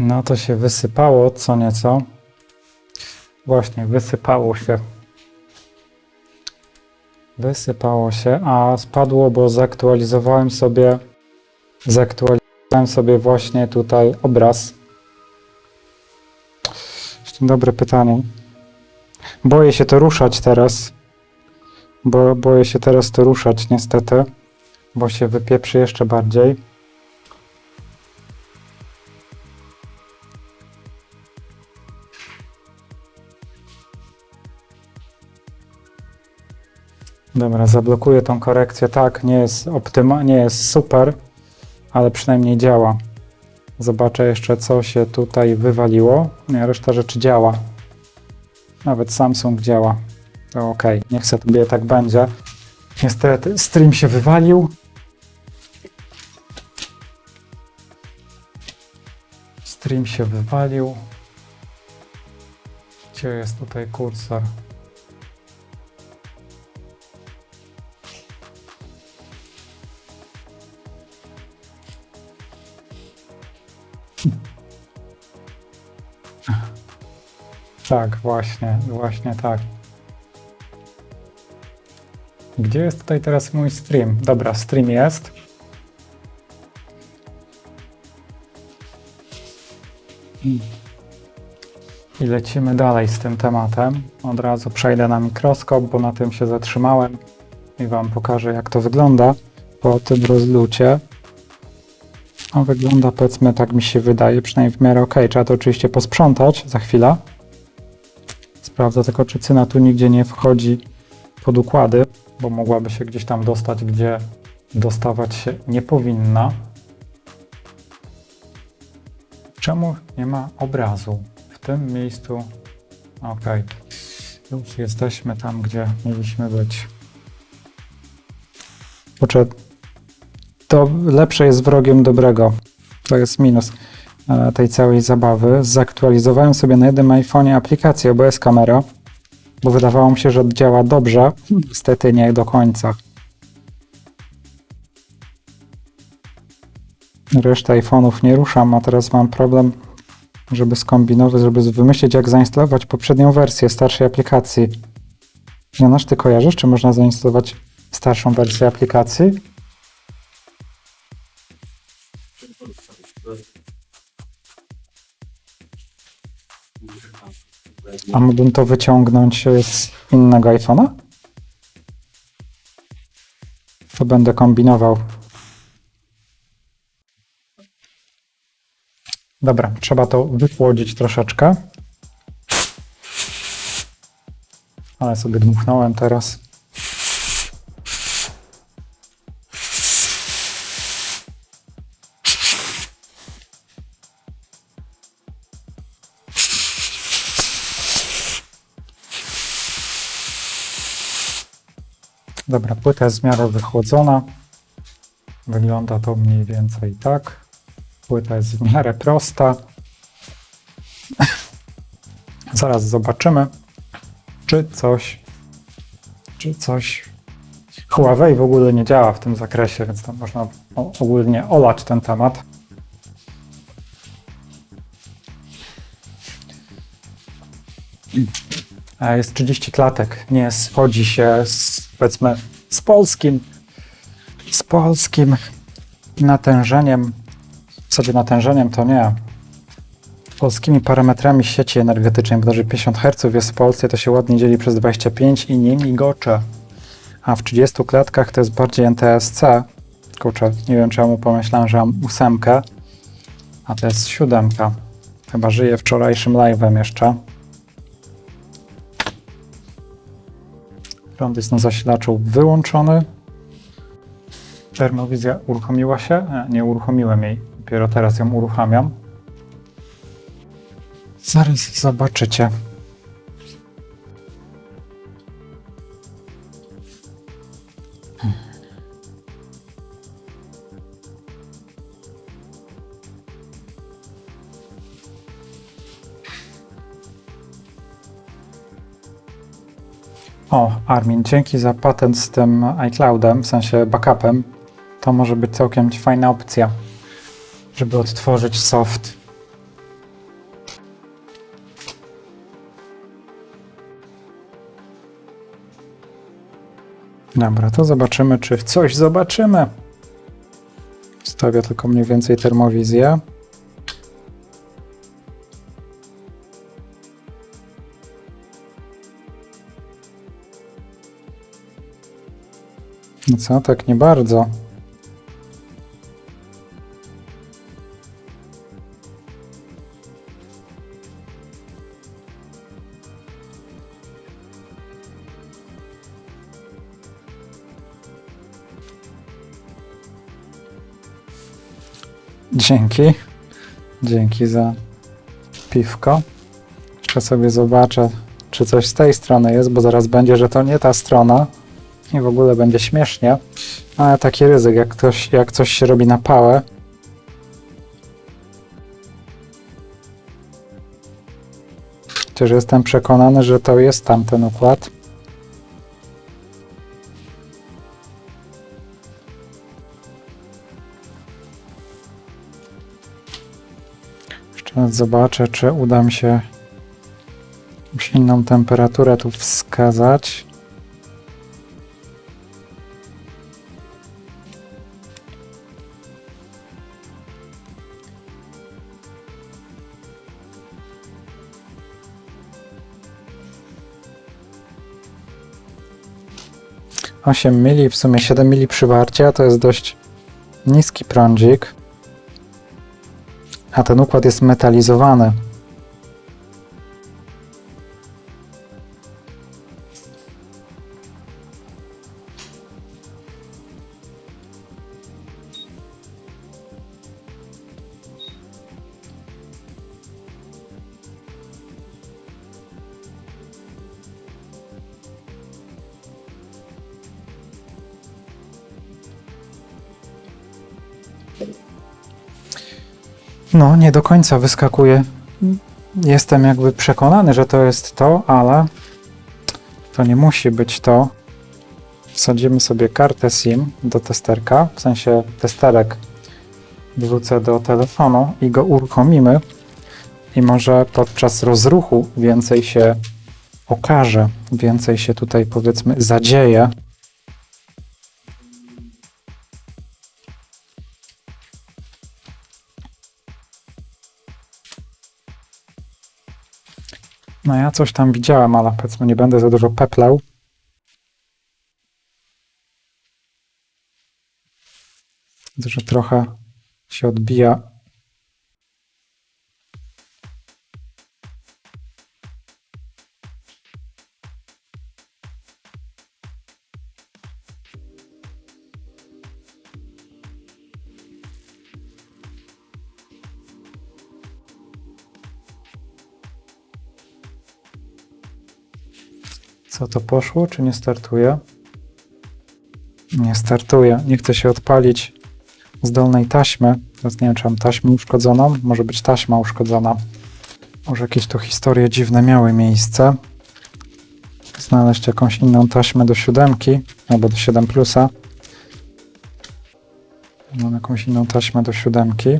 No to się wysypało co nieco. Właśnie, wysypało się. Wysypało się, a spadło, bo zaktualizowałem sobie zaktualizowałem sobie właśnie tutaj obraz. Jeszcze dobre pytanie. Boję się to ruszać teraz. Bo boję się teraz to ruszać niestety, bo się wypieprzy jeszcze bardziej. Dobra, zablokuję tą korekcję. Tak, nie jest optyma, nie jest super, ale przynajmniej działa. Zobaczę jeszcze, co się tutaj wywaliło. Nie, reszta rzeczy działa. Nawet Samsung działa. To ok, niech sobie tak będzie. Niestety stream się wywalił. Stream się wywalił. Gdzie jest tutaj kursor? Tak, właśnie, właśnie tak. Gdzie jest tutaj teraz mój stream? Dobra, stream jest. I, lecimy dalej z tym tematem. Od razu przejdę na mikroskop, bo na tym się zatrzymałem i Wam pokażę, jak to wygląda po tym rozlucie. No, wygląda, powiedzmy, tak mi się wydaje, przynajmniej w miarę ok. Trzeba to oczywiście posprzątać za chwilę. Sprawdzę tylko, czy cyna tu nigdzie nie wchodzi pod układy, bo mogłaby się gdzieś tam dostać, gdzie dostawać się nie powinna. Czemu nie ma obrazu w tym miejscu? Ok, już jesteśmy tam, gdzie mieliśmy być. Kurczę, to lepsze jest wrogiem dobrego. To jest minus tej całej zabawy. Zaktualizowałem sobie na jednym iPhone'ie aplikację OBS Camera, bo wydawało mi się, że działa dobrze. Niestety nie do końca. Resztę iPhone'ów nie ruszam, a teraz mam problem, żeby skombinować, żeby wymyślić, jak zainstalować poprzednią wersję starszej aplikacji. Jonasz, ty kojarzysz, czy można zainstalować starszą wersję aplikacji? A mógłbym to wyciągnąć z innego iPhone'a? To będę kombinował. Dobra, trzeba to wychłodzić troszeczkę. Ale sobie dmuchnąłem teraz. Dobra, płyta jest w miarę wychłodzona. Wygląda to mniej więcej tak. Płyta jest w miarę prosta. Zaraz zobaczymy, czy coś, czy coś Huawei w ogóle nie działa w tym zakresie, więc tam można ogólnie olać ten temat. Jest 30 klatek, nie schodzi się z, powiedzmy z polskim, z polskim natężeniem, w zasadzie natężeniem to nie, polskimi parametrami sieci energetycznej, bo że 50 Hz jest w Polsce, to się ładnie dzieli przez 25 i nie migocze. A w 30 klatkach to jest bardziej NTSC. Kurczę, nie wiem czemu pomyślałem, że mam ósemkę, a to jest siódemka. Chyba żyję wczorajszym live'em jeszcze. Prąd jest na zasilaczu wyłączony. Termowizja uruchomiła się? E, Nie uruchomiłem jej. Dopiero teraz ją uruchamiam. Zaraz zobaczycie. O, Armin, dzięki za patent z tym iCloudem, w sensie backupem. To może być całkiem fajna opcja, żeby odtworzyć soft. Dobra, to zobaczymy, czy coś zobaczymy. Stawię tylko mniej więcej termowizję. No co, tak nie bardzo. Dzięki. Dzięki za piwko. Jeszcze sobie zobaczę, czy coś z tej strony jest, bo zaraz będzie, że to nie ta strona i w ogóle będzie śmiesznie. Ale taki ryzyk, jak, ktoś, jak coś się robi na pałę. Chociaż jestem przekonany, że to jest tamten układ. Jeszcze raz zobaczę, czy uda mi się jakąś inną temperaturę tu wskazać. Osiem mili, w sumie 7 mili przywarcia, to jest dość niski prądzik. A ten układ jest metalizowany. No, nie do końca wyskakuje. Jestem jakby przekonany, że to jest to, ale to nie musi być to. Wsadzimy sobie kartę SIM do testerka, w sensie testerek wrzucę do telefonu i go uruchomimy i może podczas rozruchu więcej się okaże, więcej się tutaj powiedzmy zadzieje. No ja coś tam widziałem, ale powiedzmy nie będę za dużo peplał. Widzę, że trochę się odbija. Co to poszło, czy nie startuje? Nie startuje. Nie chce się odpalić z dolnej taśmy. Teraz nie wiem, czy mam taśmę uszkodzoną. Może być taśma uszkodzona. Może jakieś tu historie dziwne miały miejsce. Znaleźć jakąś inną taśmę do siódemki albo do 7 plusa. Mam jakąś inną taśmę do siódemki.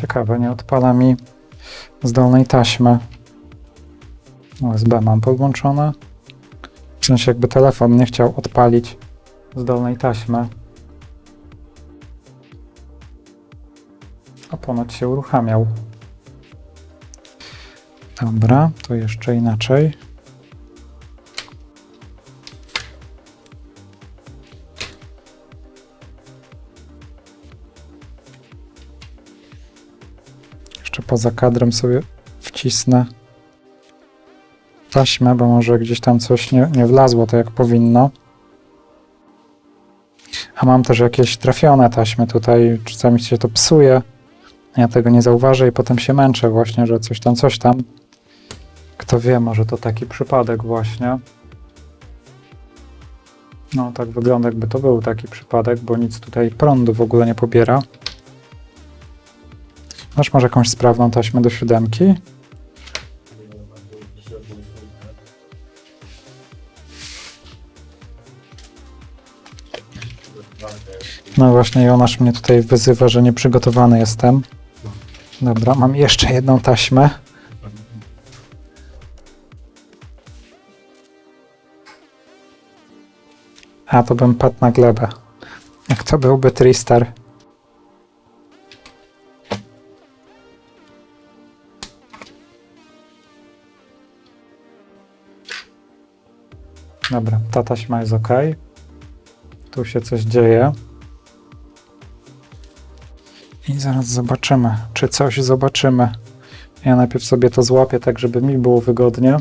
Ciekawe, nie odpala mi z dolnej taśmy. USB mam podłączone. W sensie jakby telefon nie chciał odpalić z dolnej taśmy. A ponoć się uruchamiał. Dobra, to jeszcze inaczej. Poza kadrem sobie wcisnę taśmę, bo może gdzieś tam coś nie, nie wlazło tak jak powinno. A mam też jakieś trafione taśmy tutaj, czasami się to psuje. Ja tego nie zauważę i potem się męczę właśnie, że coś tam, coś tam. Kto wie, może to taki przypadek właśnie. No, tak wygląda, jakby to był taki przypadek, bo nic tutaj prądu w ogóle nie pobiera. Masz może jakąś sprawną taśmę do siódemki? No właśnie, Jonasz mnie tutaj wyzywa, że nieprzygotowany jestem. Dobra, mam jeszcze jedną taśmę. A, to bym padł na glebę. Jak to byłby Tristar? Dobra, ta taśma jest ok. Tu się coś dzieje. I zaraz zobaczymy, czy coś zobaczymy. Ja najpierw sobie to złapię tak, żeby mi było wygodnie.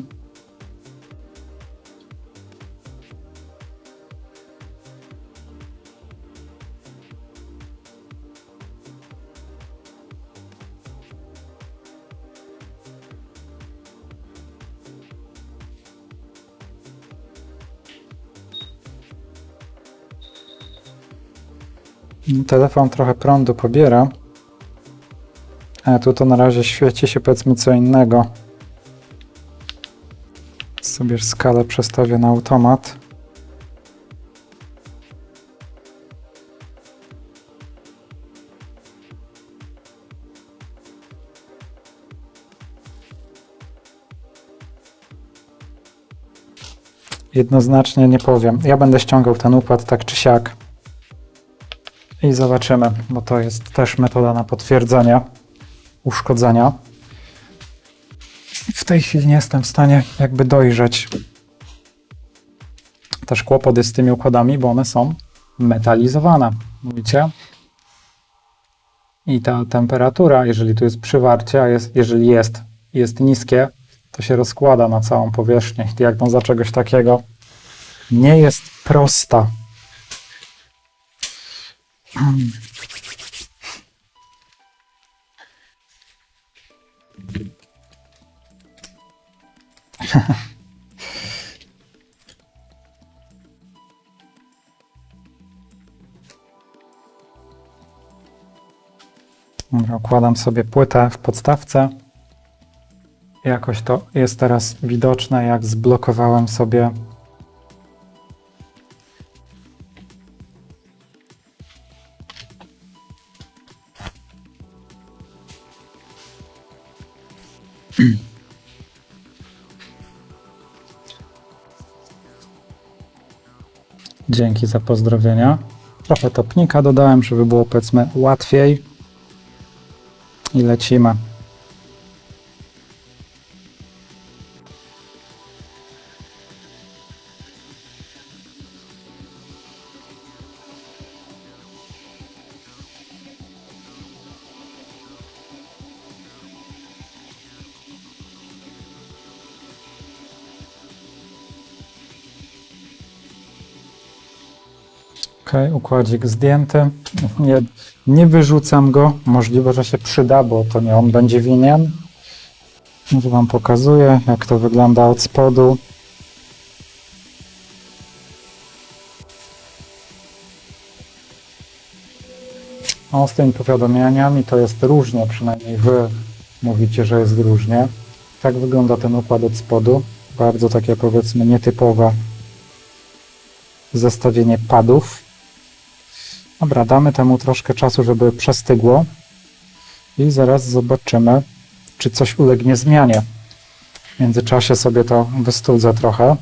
Telefon trochę prądu pobiera. A tu to na razie świeci się powiedzmy co innego. Sobie skalę przestawię na automat. Jednoznacznie nie powiem. Ja będę ściągał ten układ tak czy siak. I zobaczymy, bo to jest też metoda na potwierdzenie uszkodzenia. W tej chwili nie jestem w stanie jakby dojrzeć. Też kłopot z tymi układami, bo one są metalizowane. Mówicie? I ta temperatura, jeżeli tu jest przywarcie, a jest, jeżeli jest, jest niskie, to się rozkłada na całą powierzchnię. Diagnoza czegoś takiego nie jest prosta. Dobra, układam sobie płytę w podstawce. Jakoś to jest teraz widoczne, jak zblokowałem sobie Dzięki za pozdrowienia. Trochę topnika dodałem, żeby było powiedzmy łatwiej. I lecimy. Ok, układzik zdjęty. Nie, nie wyrzucam go. Możliwe, że się przyda, bo to nie on będzie winien. Może Wam pokazuję, jak to wygląda od spodu. O, z tymi powiadomieniami to jest różnie, przynajmniej Wy mówicie, że jest różnie. Tak wygląda ten układ od spodu. Bardzo takie powiedzmy nietypowe zestawienie padów. Dobra, damy temu troszkę czasu, żeby przestygło i zaraz zobaczymy, czy coś ulegnie zmianie. W międzyczasie sobie to wystudzę trochę.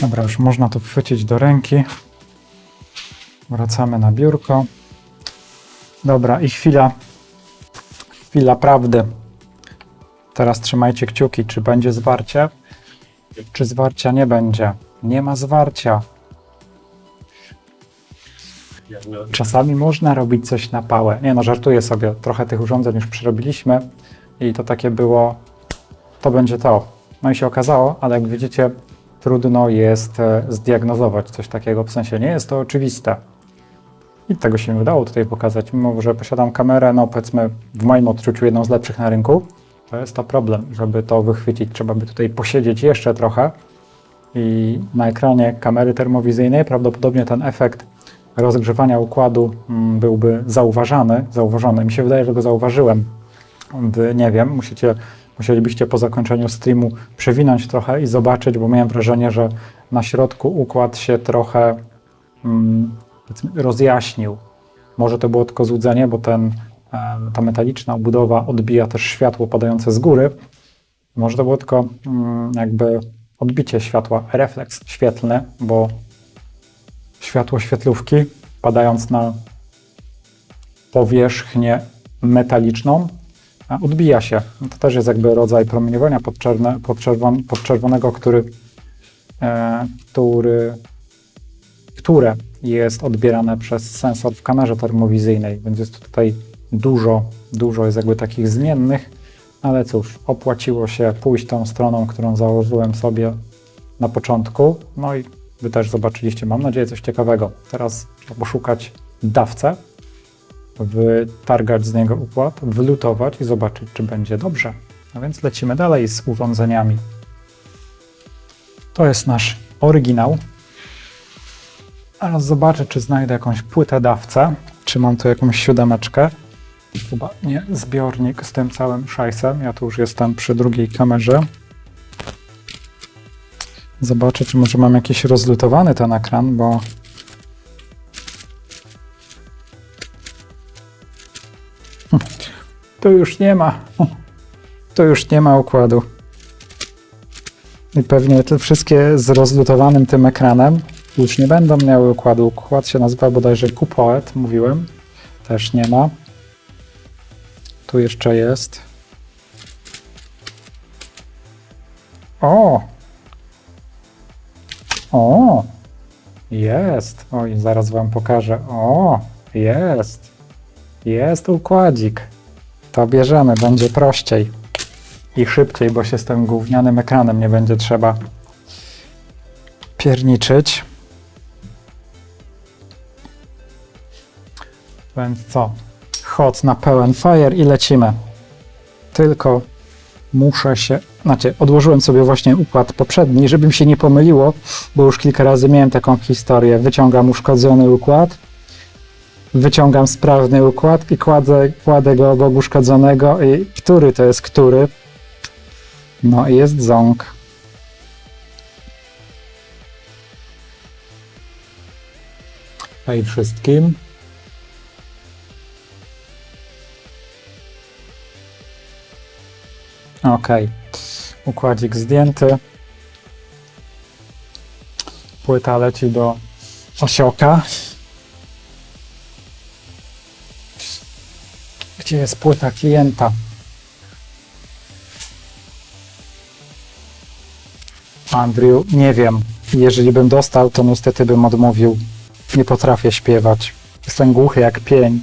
Dobra, już można to chwycić do ręki. Wracamy na biurko. Dobra, i chwila, chwila prawdy. Teraz trzymajcie kciuki, czy będzie zwarcie, czy zwarcia nie będzie. Nie ma zwarcia. Czasami można robić coś na pałę. Nie no, żartuję sobie. Trochę tych urządzeń już przerobiliśmy i to takie było, to będzie to. No i się okazało, ale jak widzicie, trudno jest e, zdiagnozować coś takiego. W sensie nie jest to oczywiste. I tego się mi udało tutaj pokazać, mimo że posiadam kamerę, no powiedzmy w moim odczuciu jedną z lepszych na rynku. To jest to problem, żeby to wychwycić. Trzeba by tutaj posiedzieć jeszcze trochę i na ekranie kamery termowizyjnej prawdopodobnie ten efekt rozgrzewania układu mm, byłby zauważany, zauważony. Mi się wydaje, że go zauważyłem. Wy nie wiem, musicie, musielibyście po zakończeniu streamu przewinąć trochę i zobaczyć, bo miałem wrażenie, że na środku układ się trochę mm, rozjaśnił. Może to było tylko złudzenie, bo ten, ta metaliczna obudowa odbija też światło padające z góry. Może to było tylko mm, jakby odbicie światła, refleks świetlny, bo światło świetlówki padając na powierzchnię metaliczną odbija się. No To też jest jakby rodzaj promieniowania podczerwone, podczerwon, podczerwonego, który, e, który, które jest odbierane przez sensor w kamerze termowizyjnej, więc jest tutaj dużo, dużo jest jakby takich zmiennych, ale cóż, opłaciło się pójść tą stroną, którą założyłem sobie na początku, no i Wy też zobaczyliście, mam nadzieję, coś ciekawego. Teraz trzeba poszukać dawcę, wytargać z niego układ, wylutować i zobaczyć, czy będzie dobrze. A więc lecimy dalej z urządzeniami. To jest nasz oryginał. Teraz zobaczę, czy znajdę jakąś płytę dawcę, czy mam tu jakąś siódemeczkę. Chyba nie, zbiornik z tym całym szajsem. Ja tu już jestem przy drugiej kamerze. Zobaczę, czy może mam jakiś rozlutowany ten ekran, bo Tu już nie ma. Tu już nie ma układu. I pewnie te wszystkie z rozlutowanym tym ekranem już nie będą miały układu. Układ się nazywa bodajże Kupoet, mówiłem. Też nie ma. Tu jeszcze jest. O! O! Jest. Oj, zaraz wam pokażę. O! Jest. Jest układzik. To bierzemy, będzie prościej i szybciej, bo się z tym gównianym ekranem nie będzie trzeba pierniczyć. Więc co? Hot na pełen fire i lecimy. Tylko muszę się. Znaczy, odłożyłem sobie właśnie układ poprzedni, żeby mi się nie pomyliło, bo już kilka razy miałem taką historię. Wyciągam uszkodzony układ, wyciągam sprawny układ i kładę, kładę go obok uszkodzonego i który to jest który? No i jest ząg. Hej wszystkim. Ok. Układzik zdjęty. Płyta leci do osioka. Gdzie jest płyta klienta? Andrew, nie wiem. Jeżeli bym dostał, to niestety bym odmówił. Nie potrafię śpiewać. Jestem głuchy jak pień.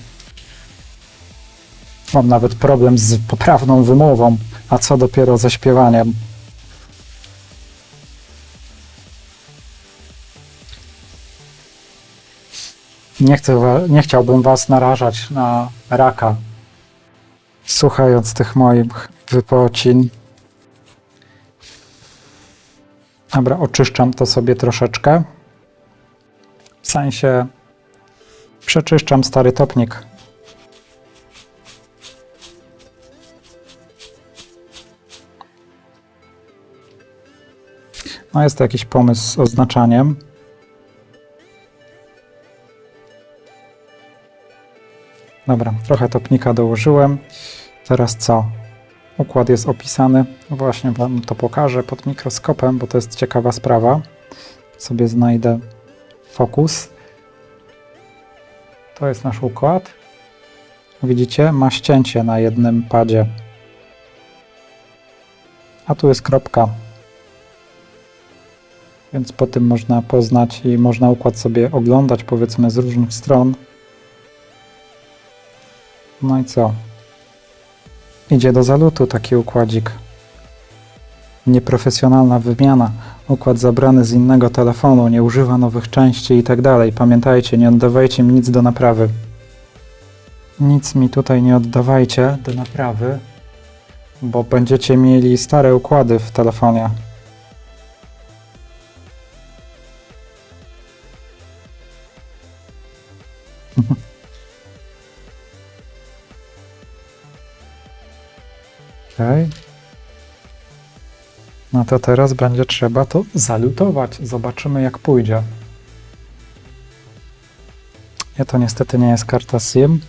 Mam nawet problem z poprawną wymową, a co dopiero ze śpiewaniem. Nie, chcę, nie chciałbym Was narażać na raka, słuchając tych moich wypocin. Dobra, oczyszczam to sobie troszeczkę. W sensie przeczyszczam stary topnik. No jest to jakiś pomysł z oznaczaniem. Dobra, trochę topnika dołożyłem. Teraz co? Układ jest opisany. Właśnie Wam to pokażę pod mikroskopem, bo to jest ciekawa sprawa. Sobie znajdę fokus. To jest nasz układ. Widzicie? Ma ścięcie na jednym padzie. A tu jest kropka. Więc po tym można poznać i można układ sobie oglądać powiedzmy z różnych stron. No i co? Idzie do zalutu taki układzik. Nieprofesjonalna wymiana. Układ zabrany z innego telefonu, nie używa nowych części i tak dalej. Pamiętajcie, nie oddawajcie mi nic do naprawy. Nic mi tutaj nie oddawajcie do naprawy, bo będziecie mieli stare układy w telefonie. No to teraz będzie trzeba to zalutować. Zobaczymy jak pójdzie. Nie, to niestety nie jest karta SIM.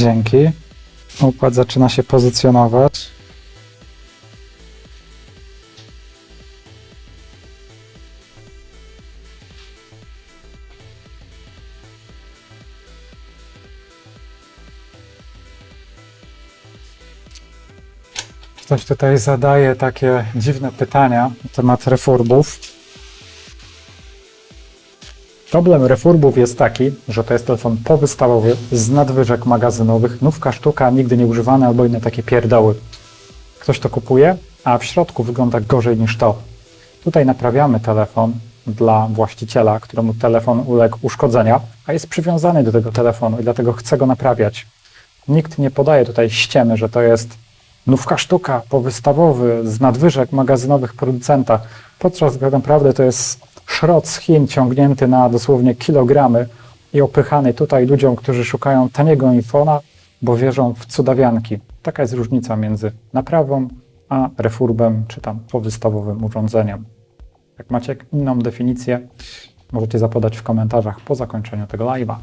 Dzięki. Układ zaczyna się pozycjonować. Ktoś tutaj zadaje takie dziwne pytania na temat refurbów. Problem refurbów jest taki, że to jest telefon powystawowy z nadwyżek magazynowych, nówka sztuka, nigdy nie używany albo inne takie pierdoły. Ktoś to kupuje, a w środku wygląda gorzej niż to. Tutaj naprawiamy telefon dla właściciela, któremu telefon uległ uszkodzenia, a jest przywiązany do tego telefonu i dlatego chce go naprawiać. Nikt nie podaje tutaj ściemy, że to jest nówka sztuka, powystawowy, z nadwyżek magazynowych producenta, podczas gdy tak naprawdę to jest szrot z Chin ciągnięty na dosłownie kilogramy i opychany tutaj ludziom, którzy szukają taniego infona, bo wierzą w cudawianki. Taka jest różnica między naprawą a refurbem, czy tam powystawowym urządzeniem. Jak macie inną definicję, możecie zapodać w komentarzach po zakończeniu tego live'a.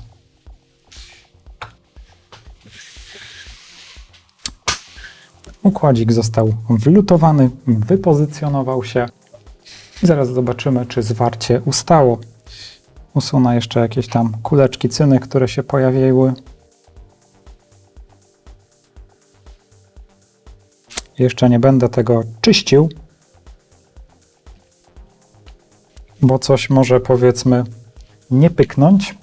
Układzik został wlutowany, wypozycjonował się. Zaraz zobaczymy, czy zwarcie ustało. Usunę jeszcze jakieś tam kuleczki cyny, które się pojawiły. Jeszcze nie będę tego czyścił, bo coś może powiedzmy nie pyknąć.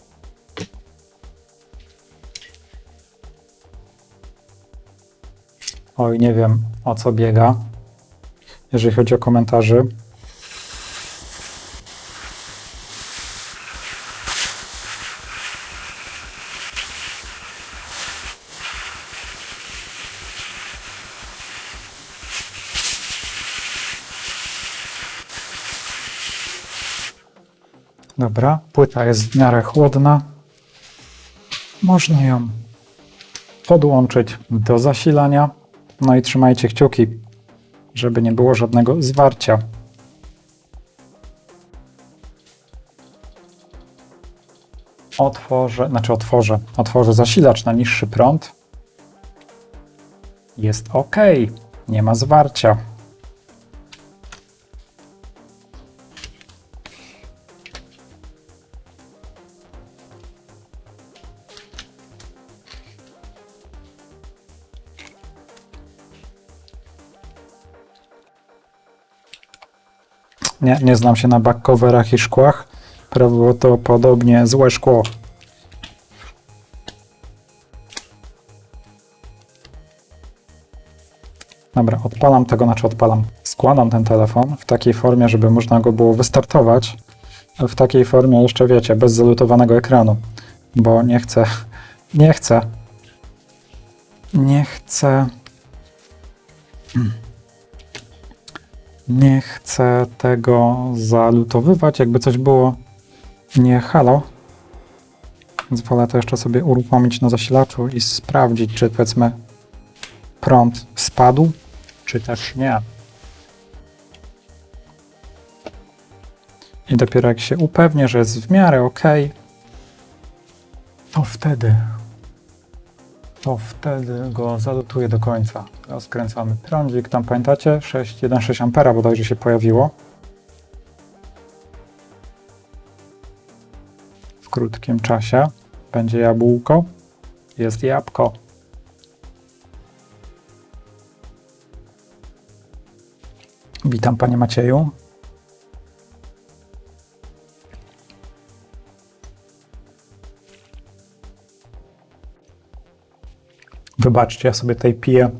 Oj, nie wiem o co biega, jeżeli chodzi o komentarzy. Dobra, płyta jest w miarę chłodna. Można ją podłączyć do zasilania. No i trzymajcie kciuki, żeby nie było żadnego zwarcia. Otworzę, znaczy otworzę, otworzę zasilacz na niższy prąd. Jest ok, nie ma zwarcia. Nie, nie znam się na backcoverach i szkłach. Prawdopodobnie złe szkło. Dobra, odpalam tego, znaczy odpalam. Składam ten telefon w takiej formie, żeby można go było wystartować. W takiej formie jeszcze wiecie, bez zalutowanego ekranu. Bo nie chcę, nie chcę, nie chcę. Nie chcę tego zalutowywać, jakby coś było nie halo. Więc wolę to jeszcze sobie uruchomić na zasilaczu i sprawdzić, czy powiedzmy prąd spadł, czy też nie. I dopiero jak się upewnię, że jest w miarę ok, to wtedy to wtedy go zalutuję do końca. Rozkręcamy prądzik, tam pamiętacie? 6,16 ampera bodajże się pojawiło. W krótkim czasie będzie jabłko. Jest jabłko. Witam panie Macieju. Wybaczcie, ja sobie tutaj piję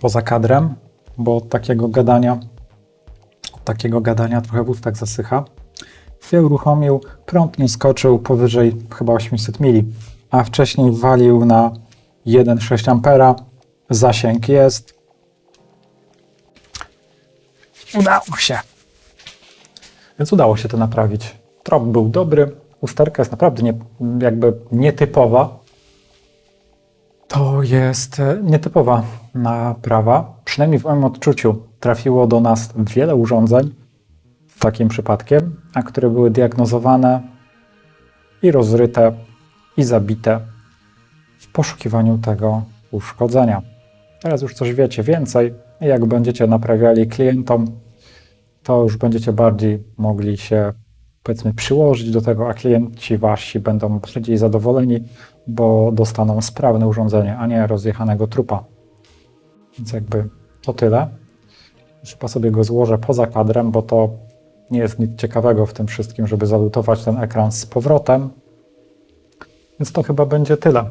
poza kadrem, bo od takiego gadania, od takiego gadania trochę w ustach zasycha. Się uruchomił, prąd nie skoczył powyżej chyba 800 mili. a wcześniej walił na 1,6 ampera. Zasięg jest. Udało się. Więc udało się to naprawić. Trop był dobry, usterka jest naprawdę nie, jakby nietypowa. To jest e, nietypowa naprawa. Przynajmniej w moim odczuciu trafiło do nas wiele urządzeń z takim przypadkiem, a które były diagnozowane i rozryte i zabite w poszukiwaniu tego uszkodzenia. Teraz już coś wiecie więcej. Jak będziecie naprawiali klientom, to już będziecie bardziej mogli się, powiedzmy, przyłożyć do tego, a klienci wasi będą bardziej zadowoleni, bo dostaną sprawne urządzenie, a nie rozjechanego trupa. Więc jakby to tyle. Chyba sobie go złożę poza kadrem, bo to nie jest nic ciekawego w tym wszystkim, żeby zalutować ten ekran z powrotem. Więc to chyba będzie tyle.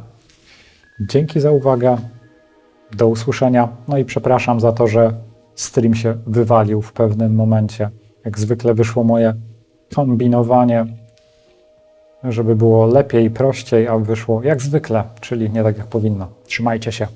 Dzięki za uwagę. Do usłyszenia. No i przepraszam za to, że stream się wywalił w pewnym momencie. Jak zwykle wyszło moje kombinowanie, żeby było lepiej, prościej, a wyszło jak zwykle, czyli nie tak jak powinno. Trzymajcie się.